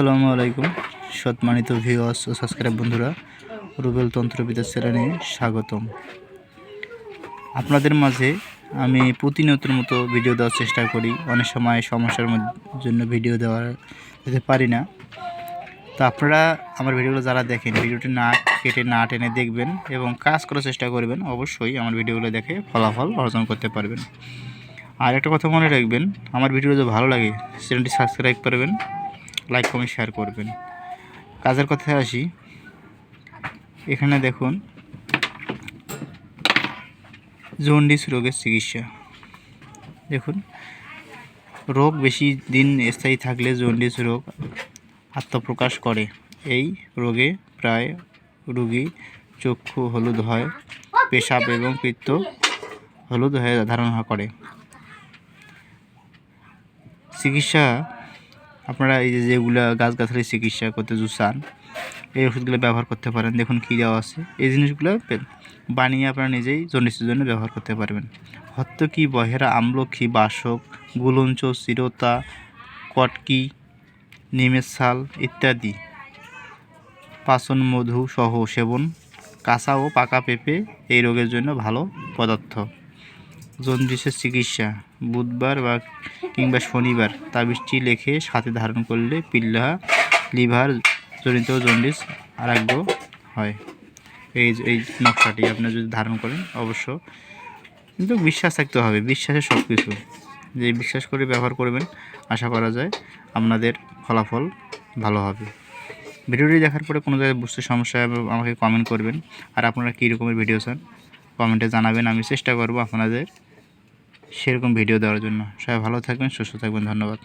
আসসালামু আলাইকুম সম্মানিত ভিউয়ার্স ও সাবস্ক্রাইব বন্ধুরা, রুবেল তন্ত্রবিদ্যা চ্যানেলে স্বাগতম। আপনাদের মাঝে আমি প্রতিনিয়তের মতো ভিডিও দেওয়ার চেষ্টা করি, অনেক সময় সমস্যার জন্য ভিডিও দেওয়ার যেতে পারি না। তো আপনারা আমার ভিডিওগুলো যারা দেখেন ভিডিওটি না কেটে, না টেনে দেখবেন এবং কাজ করার চেষ্টা করবেন, অবশ্যই আমার ভিডিওগুলো দেখে ফলাফল অর্জন করতে পারবেন। আর একটা কথা মনে রাখবেন, আমার ভিডিও যদি ভালো লাগে, চ্যানেলটি সাবস্ক্রাইব করবেন লাইক কমেন্ট শেয়ার করবেন। কাজের কথায় আসি। এখানে দেখুন জন্ডিস রোগের চিকিৎসা। দেখুন, রোগ বেশি দিন স্থায়ী থাকলে জন্ডিস রোগ আত্মপ্রকাশ করে। এই রোগে প্রায় রোগী চক্ষু হলুদ হয়, পেশাব এবং পিত্ত হলুদ হয়ে ধারণ করে। চিকিৎসা আপনারা এই যে যেগুলা গাছগাছালি চিকিৎসা করতে চান এই ওষুধগুলো ব্যবহার করতে পারেন। দেখুন কী দেওয়া আছে। এই জিনিসগুলো বানিয়ে আপনারা নিজেই জন্ডিসের জন্য ব্যবহার করতে পারবেন। হত্যকি বহেরা আমলক্ষী বাসক, গুলঞ্চ, চিরতা, কটকি, নিমের ছাল ইত্যাদি। পাচন মধু সহ সেবন, কাঁচা ও পাকা পেঁপে এই রোগের জন্য ভালো পদার্থ। জন্ডিসের চিকিৎসা। বুধবার বা কিংবা শনিবার তাবিজটি লেখে সাথে ধারণ করলে পিল্লা, লিভার জনিত জন্ডিস আরোগ্য হয়। এই এই নকশাটি আপনারা যদি ধারণ করেন, অবশ্য কিন্তু বিশ্বাস থাকতে হবে বিশ্বাসে সব কিছু যে বিশ্বাস করে ব্যবহার করবেন, আশা করা যায় আপনাদের ফলাফল ভালো হবে। ভিডিওটি দেখার পরে কোনো জায়গায় বুঝতে সমস্যা আমাকে কমেন্ট করবেন। আর আপনারা কী রকমের ভিডিও চান কমেন্টে জানাবেন, আমি চেষ্টা করব আপনাদের সেরকম ভিডিও দেওয়ার জন্য। সবাই ভালো থাকবেন সুস্থ থাকবেন ধন্যবাদ।